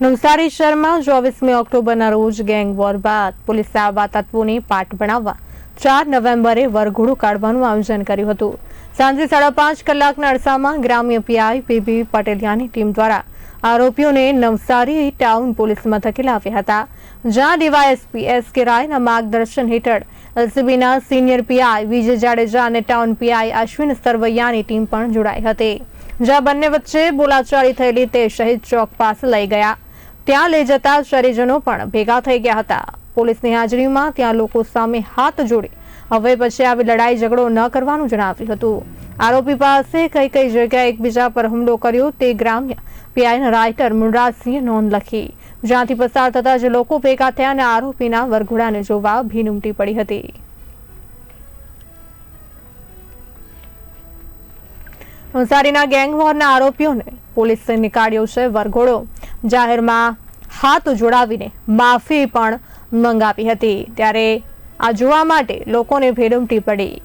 નવસારી શહેરમાં ચોવીસમી ઓક્ટોબરના રોજ gang war બાદ પોલીસે આવા તત્વોને પાઠ ભણાવવા ચાર નવેમ્બરે વરઘોડું કાઢવાનું આયોજન કર્યું હતું. સાંજે સાડા પાંચ કલાકના અરસામાં ગ્રામ્ય પીઆઈ પીબી પટેલિયાની ટીમ દ્વારા આરોપીઓને નવસારી ટાઉન પોલીસ મથકે લાવ્યા હતા. જ્યાં ડીવાયએસપી એસ કે રાયના માર્ગદર્શન હેઠળ એલસીબીના સિનિયર પીઆઈ વિજય જાડેજા અને ટાઉન પીઆઈ અશ્વિન સરવૈયાની ટીમ પણ જોડાઈ હતી. જ્યાં બંને વચ્ચે બોલાચાલી થયેલી તે શહીદ ચોક પાસે લઈ ગયા. ત્યાં લઈ જતા શહેરીજનો પણ ભેગા થઈ ગયા હતા. પોલીસની હાજરીમાં ત્યાં લોકો સામે હાથ જોડી હવે પછી આવી લડાઈ ઝઘડો ન કરવાનું જણાવ્યું હતું. આરોપી પાસે કઈ કઈ જગ્યાએ એકબીજા પર હુમલો કર્યો તે ગ્રામ્ય પીઆઈના રાઇટર મુનરાજસિંહે નોંધ લખી. જ્યાંથી પસાર થતા જે લોકો ભેગા થયા અને આરોપીના વરઘોડાને જોવા ભીન ઉમટી પડી હતી. નવસારીના ગેંગવોરના આરોપીઓને પોલીસે નીકાળ્યો છે વરઘોડો. જાહેરમાં હાથ જોડાવીને માફી પણ મંગાવી હતી. ત્યારે આ જોવા માટે લોકોને ભેડ ઉમટી પડી.